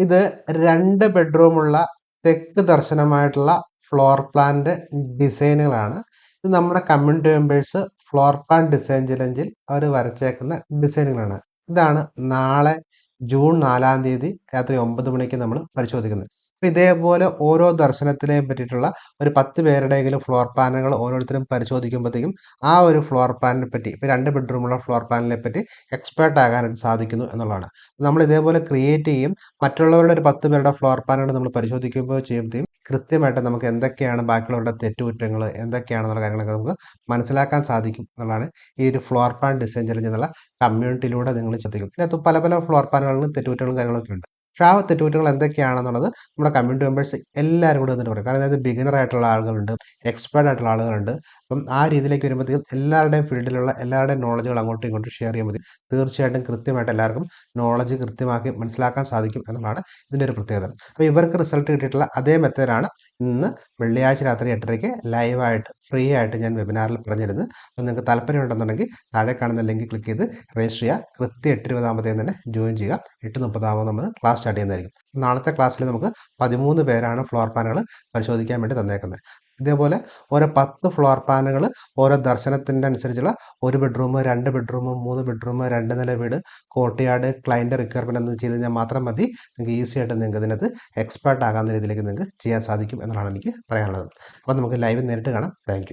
ഇത് രണ്ട് ബെഡ്റൂമുള്ള തെക്ക് ദർശനമായിട്ടുള്ള ഫ്ലോർ പ്ലാന്റെ ഡിസൈനുകളാണ് ഇത് നമ്മുടെ community members floor plan design ചലഞ്ചിൽ അവർ വരച്ചേക്കുന്ന ഡിസൈനുകളാണ് ഇതാണ് നാളെ ജൂൺ നാലാം തീയതി രാത്രി ഒമ്പത് മണിക്ക് നമ്മൾ പരിശോധിക്കുന്നത് അപ്പോൾ ഇതേപോലെ ഓരോ ദർശനത്തിനെയും പറ്റിയിട്ടുള്ള ഒരു പത്ത് പേരുടെയെങ്കിലും ഫ്ലോർ പാനലുകൾ ഓരോരുത്തരും പരിശോധിക്കുമ്പോഴത്തേക്കും ആ ഒരു ഫ്ലോർ പാനിനെ പറ്റി ഇപ്പോൾ രണ്ട് ബെഡ്റൂമുള്ള ഫ്ലോർ പാനലിനെ പറ്റി എക്സ്പേർട്ട് ആകാനായിട്ട് സാധിക്കുന്നു എന്നുള്ളതാണ്. നമ്മൾ ഇതേപോലെ ക്രിയേറ്റ് ചെയ്യും. മറ്റുള്ളവരുടെ ഒരു പത്ത് പേരുടെ ഫ്ലോർ പാനൽ നമ്മൾ പരിശോധിക്കുമ്പോൾ ചെയ്യുമ്പോഴത്തേക്കും കൃത്യമായിട്ട് നമുക്ക് എന്തൊക്കെയാണ് ബാക്കിയുള്ളവരുടെ തെറ്റുകുറ്റങ്ങൾ എന്തൊക്കെയാണെന്നുള്ള കാര്യങ്ങളൊക്കെ നമുക്ക് മനസ്സിലാക്കാൻ സാധിക്കും എന്നുള്ളതാണ് ഈ ഒരു ഫ്ലോർ പ്ലാൻ ഡിസൈൻ ചലഞ്ച് എന്നുള്ള കമ്മ്യൂണിറ്റിയിലൂടെ നിങ്ങൾ ശ്രദ്ധിക്കും ഇതിനകത്ത് പല പല ഫ്ലോർ പ്ലാനുകളിലും തെറ്റുകുറ്റങ്ങളും കാര്യങ്ങളൊക്കെ ഉണ്ട്. പക്ഷേ ആ തെറ്റുകുറ്റങ്ങൾ എന്തൊക്കെയാണെന്നുള്ളത് നമ്മുടെ കമ്മ്യൂണിറ്റി മെമ്പേഴ്സ് എല്ലാവരും കൂടെ വന്നിട്ട് പറയും. കാരണം അതായത് ബിഗിനർ ആയിട്ടുള്ള ആളുകളുണ്ട് എക്സ്പേർട്ട് ആയിട്ടുള്ള ആളുകളുണ്ട്. അപ്പം ആ രീതിയിലേക്ക് വരുമ്പോഴത്തേക്കും എല്ലാവരുടെയും ഫീൽഡിലുള്ള എല്ലാവരുടെയും നോളജുകൾ അങ്ങോട്ടും ഇങ്ങോട്ടും ഷെയർ ചെയ്യുമ്പോൾ തീർച്ചയായിട്ടും കൃത്യമായിട്ട് എല്ലാവർക്കും നോളജ് കൃത്യമാക്കി മനസ്സിലാക്കാൻ സാധിക്കും എന്നുള്ളതാണ് ഇതിന്റെ ഒരു പ്രത്യേകത. അപ്പോൾ ഇവർക്ക് റിസൾട്ട് കിട്ടിയിട്ടുള്ള അതേ മെത്തേഡാണ് ഇന്ന് വെള്ളിയാഴ്ച രാത്രി എട്ടരയ്ക്ക് ലൈവായിട്ട് ഫ്രീ ആയിട്ട് ഞാൻ വെബിനാറിൽ പറഞ്ഞിരുന്നത്. അപ്പോൾ നിങ്ങൾക്ക് താല്പര്യമുണ്ടെന്നുണ്ടെങ്കിൽ താഴെ കാണുന്ന ലിങ്ക് ക്ലിക്ക് ചെയ്ത് രജിസ്റ്റർ ചെയ്യുക. കൃത്യം എട്ട് ഇരുപതാകുമ്പോഴത്തേക്കും തന്നെ ജോയിൻ ചെയ്യുക. എട്ട് മുപ്പതാകുമ്പോൾ നമ്മൾ ക്ലാസ് സ്റ്റാർട്ട് ചെയ്യുന്നതായിരിക്കും. നാളത്തെ ക്ലാസ്സിൽ നമുക്ക് പതിമൂന്ന് പേരാണ് ഫ്ലോർ പ്ലാനുകൾ പരിശോധിക്കാൻ വേണ്ടി തന്നേക്കുന്നത്. ഇതേപോലെ ഓരോ പത്ത് ഫ്ലോർ പാനുകൾ ഓരോ ദർശനത്തിന്റെ അനുസരിച്ചുള്ള ഒരു ബെഡ്റൂം രണ്ട് ബെഡ്റൂം മൂന്ന് ബെഡ്റൂം രണ്ട് നില വീട് കോട്ടയാട് ക്ലയന്റ് റിക്വയർമെന്റ് എന്ന് ചെയ്ത് കഴിഞ്ഞാൽ മാത്രം മതി. നിങ്ങൾക്ക് ഈസി ആയിട്ട് നിങ്ങൾക്ക് ഇതിനകത്ത് എക്സ്പേർട്ട് ആകാവുന്ന രീതിയിലേക്ക് നിങ്ങൾക്ക് ചെയ്യാൻ സാധിക്കും എന്നാണ് എനിക്ക് പറയാനുള്ളത്. അപ്പോൾ നമുക്ക് ലൈവ് നേരിട്ട് കാണാം. താങ്ക്